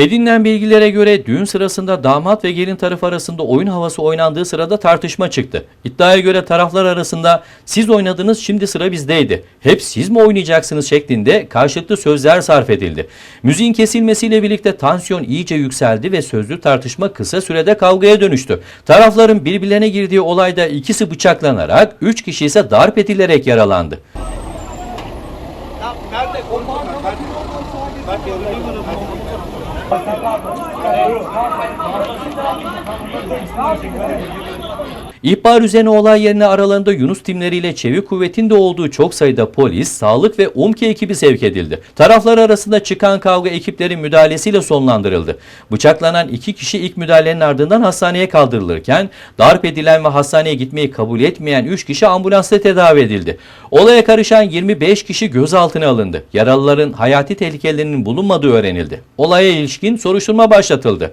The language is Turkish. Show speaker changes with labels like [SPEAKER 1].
[SPEAKER 1] Edinilen bilgilere göre düğün sırasında damat ve gelin tarafı arasında oyun havası oynandığı sırada tartışma çıktı. İddiaya göre taraflar arasında siz oynadınız şimdi sıra bizdeydi. Hep siz mi oynayacaksınız şeklinde karşılıklı sözler sarf edildi. Müziğin kesilmesiyle birlikte tansiyon iyice yükseldi ve sözlü tartışma kısa sürede kavgaya dönüştü. Tarafların birbirlerine girdiği olayda ikisi bıçaklanarak, üç kişi ise darp edilerek yaralandı. Thank you. İhbar üzerine olay yerine aralarında Yunus timleriyle çevik kuvvetin de olduğu çok sayıda polis, sağlık ve UMKE ekibi sevk edildi. Taraflar arasında çıkan kavga ekiplerin müdahalesiyle sonlandırıldı. Bıçaklanan iki kişi ilk müdahalenin ardından hastaneye kaldırılırken darp edilen ve hastaneye gitmeyi kabul etmeyen 3 kişi ambulansla tedavi edildi. Olaya karışan 25 kişi gözaltına alındı. Yaralıların hayati tehlikelerinin bulunmadığı öğrenildi. Olaya ilişkin soruşturma başlatıldı.